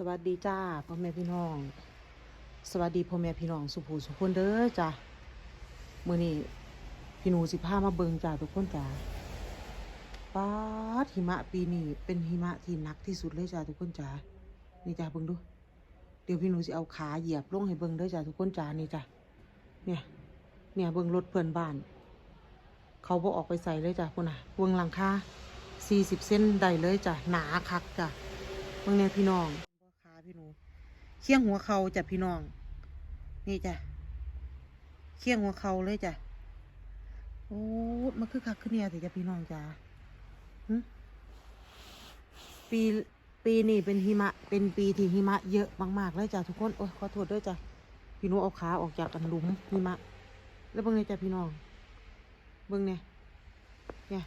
สวัสดีจ้าพ่อแม่พี่น้อง สวัสดีพ่อแม่พี่น้องสุภูสุคนเด้อจ้ามื้อนี้พี่หนูสิพามาเบิงจ้าทุกคนจ้าป๊าหิมะปีนี้เป็นหิมะที่หนักที่สุดเลยจ้าทุกคนจ้านี่จ้าเบิงดู เดี๋ยวพี่หนูสิเอาขาเหยียบลงให้เบิงเด้อจ้าทุกคนจ้านี่จ้าเนี่ยเนี่ยเบิงรถเพื่อนบ้าน เขาบ่ออกไปใส่เลยจ้ะพุ่นน่ะเบิงหลังคา40เส้นได้เลยจ้ะหนาคักจ้ะเบิ่งเนี่ยพี่น้อง พี่หนูเคียงหัวเข่าจ้ะพี่น้อง นี่จ้ะเคียงหัวเข่าเลยจ้ะโอ้มันคือคักคือเนี่ยสิจ้ะพี่น้องจ้ะปีปีนี้เป็นหิมะ เป็นปีที่หิมะเยอะมากๆเลยจ้ะทุกคนโอ้ยขอโทษด้วยจ้ะพี่หนูเอาขาออกจากกันหลุมหิมะ แล้วเบิ่งเนี่ยจ้ะพี่น้องเบิ่งเนี่ยเนี่ย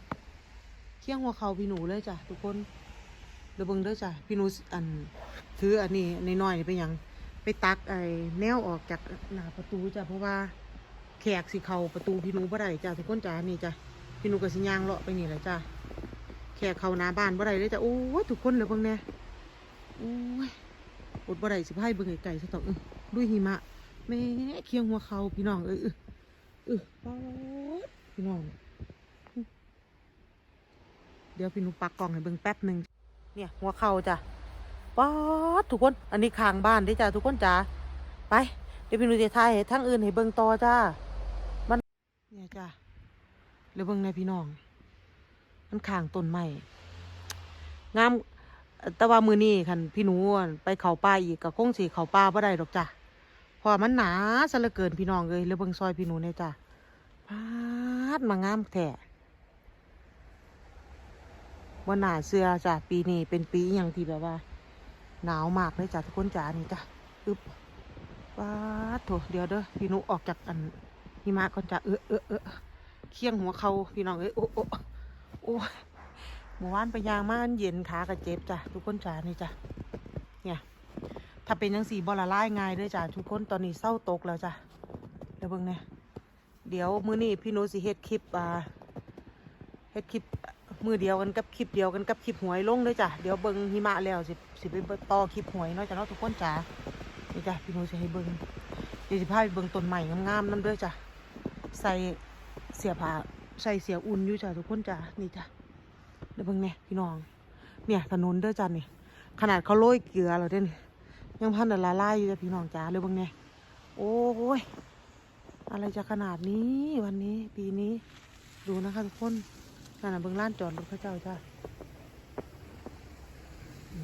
เคียงหัวเข่าพี่หนูเลยจ้ะทุกคน เดี๋ยวเบิ่งเด้อจ้ะพี่หนูอันถืออันนี้ในน้อยนี่ไปหยัง ไปตักไอ้แนวออกจากหน้าประตูจ้ะเพราะว่าแขกสิเข้าประตูพี่นูบ่ได้จ้ะทุกคนจ้ะนี่จ้ะพี่นูก็สิย่างเลาะไปนี่แหละจ้ะแขกเข้าหน้าบ้านบ่ได้เลยจ้ะโอ้ยทุกคนเลยเบิ่งเนี่ยโอ้ยอดบ่ได้สิพายเบิ่งไกลๆซะต้ออื้อด้วยหิมะแม่เคียงหัวเข่าพี่น้องเอ้ยอื้ออื้อป๊าดพี่น้อง เดี๋ยวพี่นูปักกล่องให้เบิ่งแป๊บหนึ่ง เนี่ยหัวเข่าจ้ะป๊าดทุกคน อันนี้ข้างบ้านเด้จ้าทุกคนจ้าไป เดี๋ยวพี่หนูจะถ่ายให้ทั้งอื่นให้เบิ่งต่อจ้ามันเนี่ยจ้าเดี๋ยวเบิ่งในพี่น้อง มันข้างต้นไม้งามแต่ว่ามือนี้คันพี่หนูไปเขาป่าอีกก็คงสิเขาป่าบ่ได้ดอกจ้ะเพราะมันหนาซะเหลือเกินพี่น้องเลยแล้วเบิ่งซอยพี่หนูเนี่ยจ้ะพาดมางามแท้ ว่าหนาเสื้อจ้ะปีนี้เป็นปีอย่างที่แบบว่า หนาวมากเลยจ้ะทุกคนจ้านี่จ้ะอึบป้าดโถเดี๋ยวเด้อพี่นุออกจากอันหิมะก่อนจ้ะเออเออเออเคียงหัวเขาพี่น้องเอ้ยโอ้โอ้โอ้ยเมื่อวานไปยางมาอันเย็นขากระเจ็บจ้ะทุกคนจ้านี่จ้ะเนี่ยถ้าเป็นยังสีบอละลายง่ายเด้วยจ้ะทุกคนตอนนี้เศร้าตกแล้วจ้ะเดี๋ยวเบิ่งเนี่ยเดี๋ยวมื้อนี้พี่นุสิเฮ็ดคลิปอ่าเฮ็ดคลิป มือเดียวกันกับคลิปเดียวกันกับคลิปหวยลงเลยจ้ะเดี๋ยวเบิ้งหิมะแล้วสิสิไปเบิ่งต่อคลิปหวยเนาะจ้ะเนาะทุกคนจ้านี่จ้ะพี่หนูจะให้เบิ้งเดี๋ยวสิพาไปเบิ้งต้นใหม่งามๆนั่นด้วยจ้ะใส่เสียผ้าใส่เสียอุ่นอยู่จ้ะทุกคนจ้านี่จ้ะเดี๋ยวเบิ้งเนี่ยพี่น้อง เนี่ยถนนเด้อจ้ะนี่ขนาดเขาโรยเกลือแล้วเด้นี่ยังพันละลายอยู่จ้ะพี่น้องจ้าเลยเบิ้งเนี่ยโอ้ยอะไรจะขนาดนี้วันนี้ปีนี้ดูนะคะทุกคน นั่นน่ะเบิ่งร้านจอดรถพระเจ้าจ้า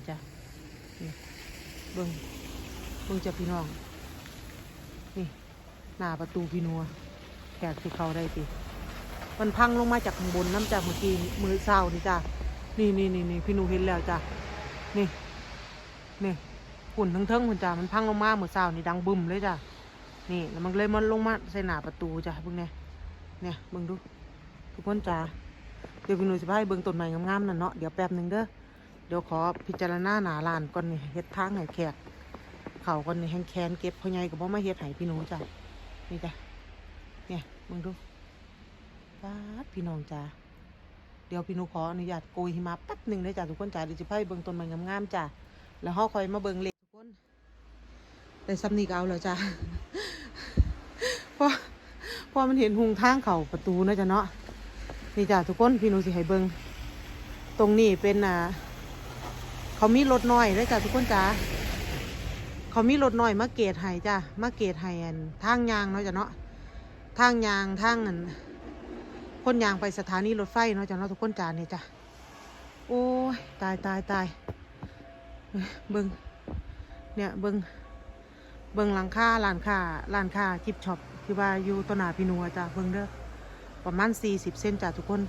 จ้ะนี่เบิ่งเบิ่งจะพี่น้อง นี่ หน้าประตูพี่นัวแขกสิเขาได้ติมันพังลงมาจากข้างบนน้ำจากเมื่อกี้มือเศร้านี่จ้ะนี่นี่นี่นี่พี่นูเห็นแล้วจ้ะนี่นี่ฝุ่นทั้งเทิงคุณจ้ะมันพังลงมาเมื่อเศร้านี่ดังบึ้มเลยจ้ะนี่แล้วมันเลยมันลงมาใส่หน้าประตูจ้ะเบิ่งเนี่ยเนี่ยเบิ่งดูทุกคนจ้า ดี๋ยวพี่หนุ่ยสิพาให้เบิ่งต้นไม้งามๆนั่นเนาะเดี๋ยวแป๊บหนึ่งเด้อเดี๋ยวขอพิจารณาหนาลานก่อนนี่เฮ็ดทางให้แขกเขาก่อนนี่แห้งแคนเก็บพ่อใหญ่ก็บ่มาเฮ็ดให้พี่หนูจ้ะนี่จ้ะเนี่ยมึงดูป๊าดพี่น้องจ้าเดี๋ยวพี่หนูขออนุญาตโกยหิมะแป๊บหนึ่งเด้จ้ะทุกคนจ้าเดี๋ยวสิพาให้เบิ่งต้นไม้งามๆจ้ะแล้วเฮาค่อยมาเบิ่งเลขทุกคนได้ซ้ำนี่ก็เอาแล้วจ้ะเพราะเพอมันเห็นหุงทางเข้าประตูนาะจ้ะเนาะ นี่จ้ะทุกคนพี่หนูสิให้เบิงตรงนี้เป็นอ่าเขามีรถน้อยเลยจ้ะทุกคนจ้าเขามีรถน้อยมาเกตให้จ้ะมาเกตให้อันทางยางเนาะจ้ะเนาะทางยางทางอันคนยางไปสถานีรถไฟเนาะจ้ะเนาะทุกคนจ้านี่จ้ะโอ้ยตายตายตายเบิงเนี่ยเบิงเบิงหลังคาร้านคาร้านคาจิบช็อปที่ว่าอยู่ต้นหนาพี่นัวจ้ะเบิงเด้อ ประมาณ 40เซนจ้ะทุกคน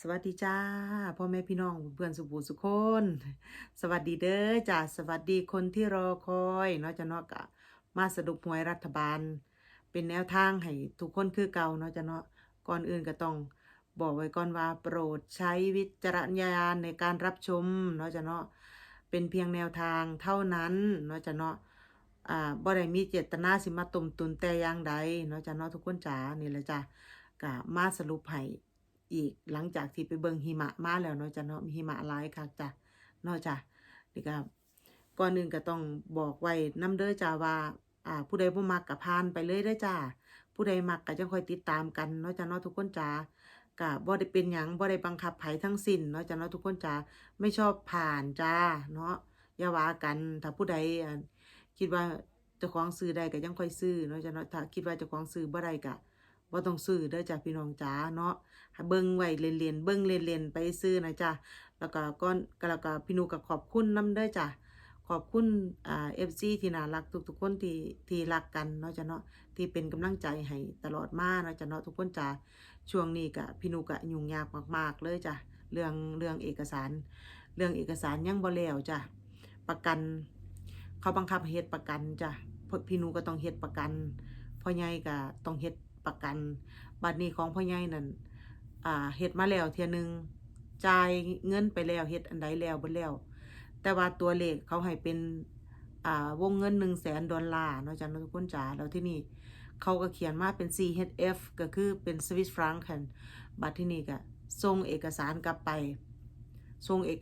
สวัสดีจ้าพ่อแม่พี่น้องเพื่อนสุบูสุคน สวัสดีเด้อจ้าสวัสดีคนที่รอคอยเนาะจะเนาะกะมาสรุปหวยรัฐบาล เป็นแนวทางให้ทุกคนคือเก่าเนาะจะเนาะก่อนอื่นก็ต้องบอกไว้ก่อนว่าโปรดใช้วิจารณญาณในการรับชมเนาะจะเนาะเป็นเพียงแนวทางเท่านั้นเนาะจะเนาะ อ่าบ่ได้มีเจตนาสิมาตุมตุนแต่อย่างใดเนาะจะเนาะทุกคนจ๋านี่แหละจ้ะก็มาสรุปให้อีกหลังจากที่ไปเบิ่งหิมะมาแล้วเนาะจ้ะเนาะมีหิมะหลายคักจ้ะเนาะจ้ะนี่ก็ก่อนอื่นก็ต้องบอกไว้นํเด้อจ้าว่าอ่าผู้ใดบ่มักก็ผ่านไปเลยเด้อจ้าผู้ใดมักก็จังค่อยติดตามกันเนาะจ้าเนาะทุกคนจ้าก็บ่ได้เป็นหยังบ่ได้บังคับไผทั้งสิ้นเนาะจ้าเนาะทุกคนจ้าไม่ชอบผ่านจ้าเนาะอย่าว่ากันถ้าผู้ใดอ่า คิดว่าเจ้าของซื้อได้ก็ยังค่อยซื้อเนาะจ้าเนาะถ้าคิดว่าเจ้าของซื้อบ่ได้ก็บ่ต้องซื้อเด้อจ้าพี่น้องจ้าเนาะเบิ่งไว้เล่นๆเบิ่งเล่นๆไปซื้อนะจ้าแล้วก็ก่อนก็แล้วก็พี่นูก็ขอบคุณนํเด้อจ้าขอบคุณอ่าเอฟซีที่น่ารักทุกๆคนที่ที่รักกันเนาะจ้ะเนาะที่เป็นกำลังใจให้ตลอดมาเนาะจ้ะเนาะทุกคนจ้ะช่วงนี้ก็พี่นุกะยุ่งยากมากๆเลยจ้ะเรื่องเรื่องเอกสาร เรื่องเอกสารยังบ่แล้วจ้ะประกัน เขาบังคับเฮ็ดประกันจ้ะพี่นูก็ต้องเฮ็ดประกันพ่อใหญ่ก็ต้องเฮ็ดประกันบัดนี้ของพ่อใหญ่นั่นอ่าเฮ็ดมาแล้วเที่ยนึงจ่ายเงินไปแล้วเฮ็ดอันใดแล้วบิดแล้ว แต่ว่าตัวเลขเขาให้เป็นอ่าวงเงินหนึ่งแสนดอลลาร์เนาะจ้ะทุกคนจ๋าแล้วที่นี่เขาก็เขียนมาเป็น CHF ก็คือเป็นสวิสฟรังกันบัตรที่นี่ก็ส่งเอกสารกลับไปส่งเอ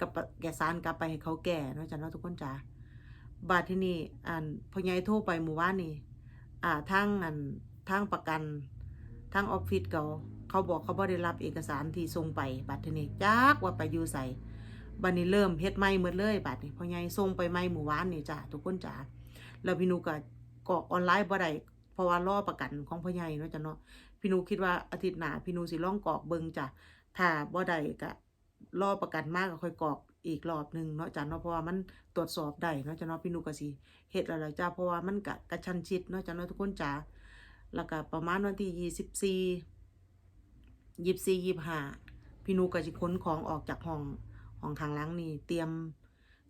กสารกลับไปให้เขาแก่เนาะจ้ะทุกคนจ๋า บัตรที่นี่อันพอใหญ่โทรไปหมู่บ้านนี่อ่าทางอันทางประกันทางออฟฟิศเขาเขาบอกเขาบ่ได้รับเอกสารที่ส่งไปบัตรที่นี่จักว่าไปอยู่ใส่บัดนี้เริ่มเฮ็ดใหม่หมดเลยบัดนี้พ่อใหญ่ส่งไปใหม่หมู่บ้านนี่จ้ะทุกคนจ้ะแล้วพี่นูก็กรอกออนไลน์บ่ได้เพราะว่ารอประกันของพ่อใหญ่เนาะจ้ะเนาะพี่นูคิดว่าอาทิตย์หน้าพี่นูสิล่องกรอกเบิงจ้ะถ้าบ่ได้ก็รอประกันมากก็ค่อยกรอก อีกรอบหนึ่งเนาะจ้ะเนาะเพราะว่ามันตรวจสอบได้เนาะจ้ะเนาะพี่นูก็สิเฮ็ดแล้วจ้ะเพราะว่ามันก็กระชันชิดเนาะจ้ะเนาะทุกคนจ้ะแล้วก็ประมาณวันที่24 24 25พี่หนูก็สิขนของออกจากห้องของทางล้างนี่เตรียม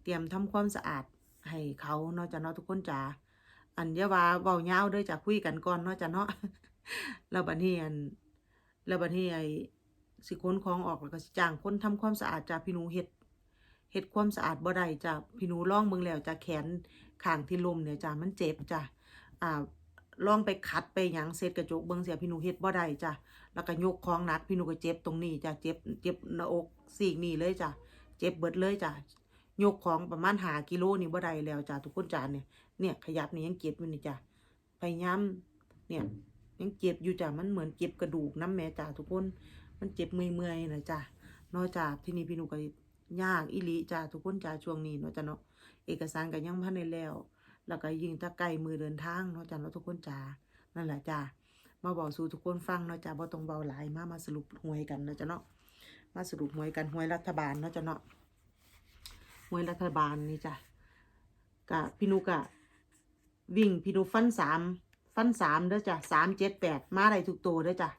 เตรียมทำความสะอาดให้เขาเนาะจ้ะเนาะทุกคนจ๋าอันอยาว่าเว้ายาเด้อจ้ะคุยกันก่อนเนาะจ้ะเนาะแล้วบัดนี้อันแล้วบัดนี้ไอ้สิขนของออกแล้วก็สิจ้างคนทำความสะอาดจ้ะพี่นูเฮ็ด เฮ็ดความสะอาดบ่ได้จ้ะพี่นูล่องเบิ่งแล้วจ้ะแขนข้างที่ลมเนี่ยจ้ะมันเจ็บจ้ะอ่าล่องไปคัดไปหยังเสร็จกระจกเบิ่งเสียพี่นูเฮ็ดบ่ได้จ้ะแล้วก็ยกของหนักพี่นูก็เจ็บตรงนี้จ้ะเจ็บเจ็บหน้าอกซีกนี่เลยจ้ะเจ็บเบิดเลยจ้ะยกของประมาณหากิโลนี่บ่ได้แล้วจ้ะทุกคนจ้ะเนี่ยเนี่ยขยับนี่ยังเจ็บอยู่นี่จ้ะพยายามเนี่ยยังเจ็บอยู่จ้ะมันเหมือนเจ็บกระดูกน้ำแม่จ้ะทุกคน มันเจ็บเมื่อยๆนะจ้ะนอกจากที่นี่พี่นูก็ ยากอีหลีจ้ะทุกคนจ้ะช่วงนี้เนาะจ้ะเนาะเอกสารก็ยังพันได้แล้ว แล้วก็ยิ่งถ้าใกลมือเดินทางเนาะจ้ะเนาะทุกคนจ้ะนั่นแหละจ้ะมาบอกสู่ทุกคนฟังเนาะจ้ะบ่ต้องเบาหลายมามาสรุปหวยกันเนาะจ้ะเนาะมาสรุปหวยกันหวยรัฐบาลเนาะจ้ะเนาะหวยรัฐบาลนี่จ้ะกะพี่นุกะวิ่งพี่นุฟันสามฟันสามเด้อจ้ะสามเจ็ดแปดมาได้ทุกตัวเด้อจ้ะ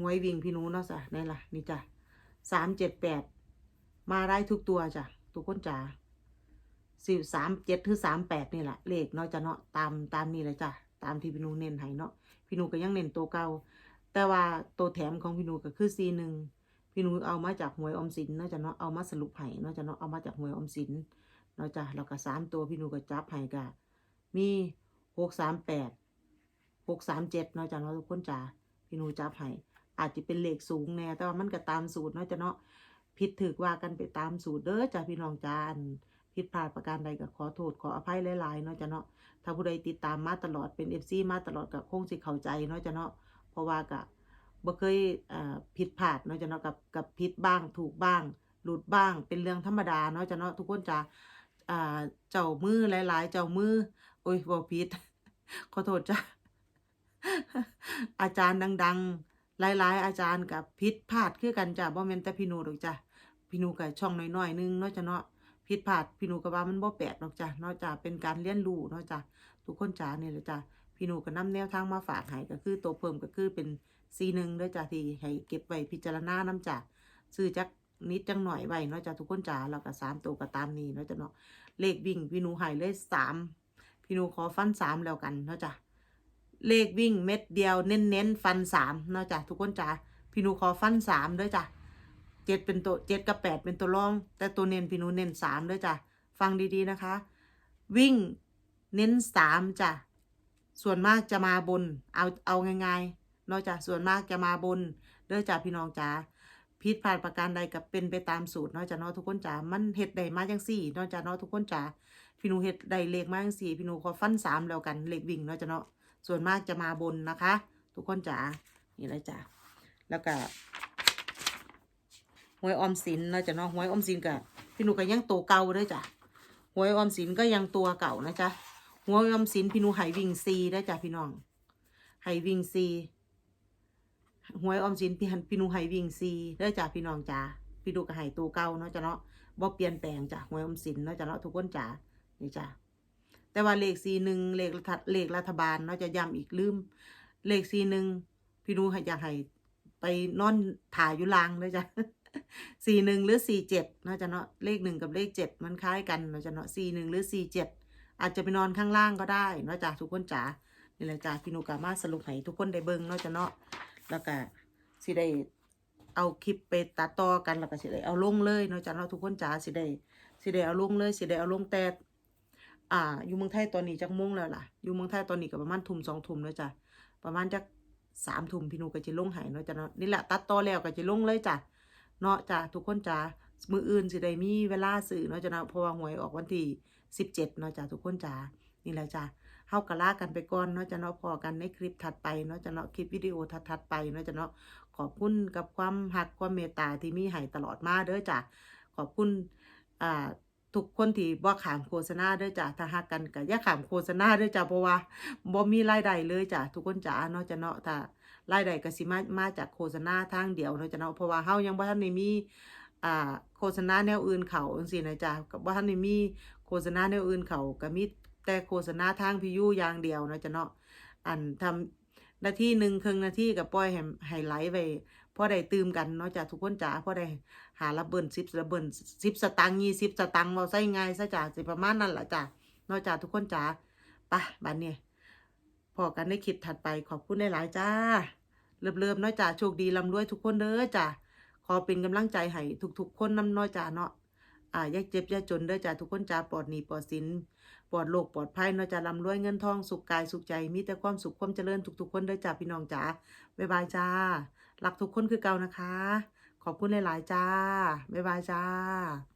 หวยวิ่งพี่นุเนาะจ้ะนี่ล่ะนี่จ้ะสามเจ็ดแปด มาได้ทุกตัวจ้ะทุกคนจ้ะสิสามเจ็ดหรือสามแปดนี่แหละเลขเนาะจ้ะเนาะตามตามนี่เลยจ้ะตามที่พี่นุเน้นให้เนาะพี่นุก็ยังเน้นตัวเก่าแต่ว่าตัวแถมของพี่นุก็คือซีหนึ่งพี่นูเอามาจากหวยอมสินเนาะจ้ะเนาะเอามาสรุปให้เนาะจ้ะเนาะเอามาจากหวยอมสินเนาะจ้ะแล้วก็สามตัวพี่นูก็จับให้ก็มีหกสามแปดหกสามเจ็ดเนาะจ้ะเนาะทุกคนจ้ะพี่นูจับให้อาจจะเป็นเลขสูงแน่แต่ว่ามันก็ตามสูตรเนาะจ้ะเนาะ ผิดถือว่ากันไปตามสูตรเด้อจ้ะพี่น้องจานผิดพลาดประการใดก็ขอโทษขออภัยหลายๆเนาะจ้ะเนาะถ้าผู้ใดติดตามมาตลอดเป็นเอฟซีมาตลอดก็คงสิเข้าใจเนาะจ้ะเนาะเพราะว่าก็บ่เคยอ่าผิดพลาดเนาะจ้ะเนาะกับกับผิดบ้างถูกบ้าง หลุดบ้าง เป็นเรื่องธรรมดาเนาะจ้ะเนาะทุกคนจะอ่าเจ้ามือหลายๆ เจ้ามือโอ้ยบ่ผิดขอโทษจ้ะอาจารย์ดัง ๆ หลายๆ อาจารย์กับผิดพลาดคือกันจ้ะบ่แม่นแต่พี่นูดอกจ้ะพี่นูก็ช่องน้อยๆนึงเนาะจ้ะเนาะผิดพลาดพี่นูก็ว่ามันบ่แปลกดอกจ้ะนาะจ้ะเป็นการเรียนรู้นาะจ้ะทุกคนจ้ะนี่แหละจ้ะพี่นูก็นำแนวทางมาฝากให้ก็คือตัวเพิ่มก็คือเป็นซีหนึ่งเด้อจ้าที่ให้เก็บไว้พิจารณาน้ำจ้าซื้อจักนิดจังหน่อยไว้นาะจ้าทุกคนจ้าแล้วก็สามตัวก็ตามนี้นาะจ้าเนาะเลขวิ่งพี่นูให้เลยสามพี่นูขอฟันสามแล้วกันนาะจ้า เลขวิ่งเม็ดเดียวเน้นเน้นฟันสามเนาะจ้าทุกคนจ้าพี่หนูขอฟันสามเด้อจ้าเจ็ดเป็นตัวเจ็ดกับแปดเป็นตัวรอง แต่ตัวเน้นพี่หนูเน้นสามเด้อจ้าฟังดีๆนะคะ วิ่งเน้นสามจ้ะส่วนมากจะมาบน เอาเอาง่ายๆนอกจากส่วนมากจะมาบนเด้อจ้าพี่น้องจ้าผิดพลาดประการใดกับเป็นไปตามสูตรเนาะจ้ะเนาะทุกคนจ๋ามันเฮ็ดได้มาจังซี่เนาะจ้ะเนาะทุกคนจ๋าพี่หนูเฮ็ดได้เลขมาจังซี่พี่หนูขอฟันสามแล้วกันเลขวิ่งเนาะจ้ะเนาะ ส่วนมากจะมาบนนะคะ ทุกคนจ๋านี่เลยจ้ะแล้วก็หวยออมสินเนาะจ้ะเนาะหวยออมสินกับพี่หนูก็ยังตัวเก่าด้อจ้ะหวยออมสินก็ยังตัวเก่านะจ๊ะหวยออมสินพี่หนูหายวิ่งซีได้จ้ะพี่น้องหายวิ่งซีหวยออมสินพี่หันพี่หนูให้วิ่งซีเด้จ้าพี่น้องจ้าพี่ดูก็ให้ตัวเก่าเนาะจ้ะเนาะบ่เปลี่ยนแปลงจ้ะหวยออมสินเนาะจ้ะเนาะทุกคนจ้านี่จ้า แต่ว่าเลขซีหนึ่งเลขรัฐเลขรัฐบาลเนาะจะย้ำอีกลืม เลขซีหนึ่งพี่นูให้อยากให้ไปนอนถ่ายอยู่ลางเด้จ้ะสี่หนึ่งหรือสี่เจ็ดเนาะจ้ะเนาะเลขหนึ่งกับเลขเจ็ดมันคล้ายกันเนาะจ้ะเนาะสี่หนึ่งหรือสี่เจ็ดอาจจะไปนอนข้างล่างก็ได้เนาะจ้ะทุกคนจ้านี่แหละจ้าพี่นูกามาสรุปให้ทุกคนได้เบิ่งเนาะจ้ะเนาะแล้วก็สิได้เอาคลิปไปตัดต่อกันแล้วก็สิได้เอาลงเลยเนาะจ้ะเนาะทุกคนจ๋าสิได้สิได้เอาลงเลยสิได้เอาลงแต่ อ่า อยู่เมืองไทยตอนนี้จักโมงแล้วล่ะ อยู่เมืองไทยตอนนี้ก็ประมาณทุ่มสองทุ่มแล้วจ้ะ ประมาณจักสามทุ่มพี่นูก็จะลงให้เนาะจ้ะเนาะ นี่แหละตัดต่อแล้วก็จะลงเลยจ้ะ เนาะจ้ะทุกคนจ๋ามืออื่นสิได้มีเวลาสื่อเนาะจ้ะเนาะเพราะว่าหวยออกวันที่สิบเจ็ดเนาะจ้ะทุกคนจ๋านี่แหละจ้ะเฮากะลากันไปก่อนเนาะจ้ะเนาะพอกันในคลิปถัดไปเนาะจ้ะเนาะคลิปวิดีโอถัดๆไปเนาะจะเนาะขอบคุณกับความหักความเมตตาที่มีให้ตลอดมาเด้อจ้ะขอบคุณอ่า ทุกคนที่บ่ขามโฆษณาด้อจ้ะถ้าหักกันก็อย่าขามโฆษณาด้อจ้ะเพราะว่าบ่มีรายได้เลยจ้ะทุกคนจ้ะเนาะจะเนาะถ้ารายได้ก็สิมามาจากโฆษณาทางเดียวเนาะจะเนาะเพราะว่าเฮายังบ่ทันได้มีอ่าโฆษณาแนวอื่นเขาจังซี่นะจ้ะก็บ่ทันได้มีโฆษณาแนวอื่นเขาก็มีแต่โฆษณาทางพิยุอย่างเดียวเนาะจะเนาะอันทำนาทีหนึ่งครึ่งนาทีกับปล่อยให้ไหลไป พอได้ตื่มกันเนาะจ้ะทุกคนจ๋าพอได้หาระเบิดสิบระเบิดสิบสตังค์ยี่สิบสตังค์เราใส่ไงซะจ้ะสิประมาณนั้นแหละจ้ะเนาะจ้ะทุกคนจ๋าไปบัดเนี่ยพอกันในคลิปถัดไปขอบคุณหลายๆจ้าเริ่มๆเนาะจ้ะโชคดีลำรวยทุกคนเด้อจ้ะขอเป็นกำลังใจให้ทุกๆ คนนำเนาะจ้ะเนาะอ่าอย่าเจ็บอย่าจนเด้อจ้ะทุกคนจ้าปลอดหนี้ปลอดสินปลอดโรคปลอดภัยเนาะจะร่ำรวยเงินทองสุขกายสุขใจมีแต่ความสุขความเจริญทุกๆ คนเด้อจ้าพี่น้องจ๋าบ๊ายบายจ้า รักทุกคนคือเก่านะคะ ขอบคุณหลาย ๆ จ้า บ๊ายบายจ้า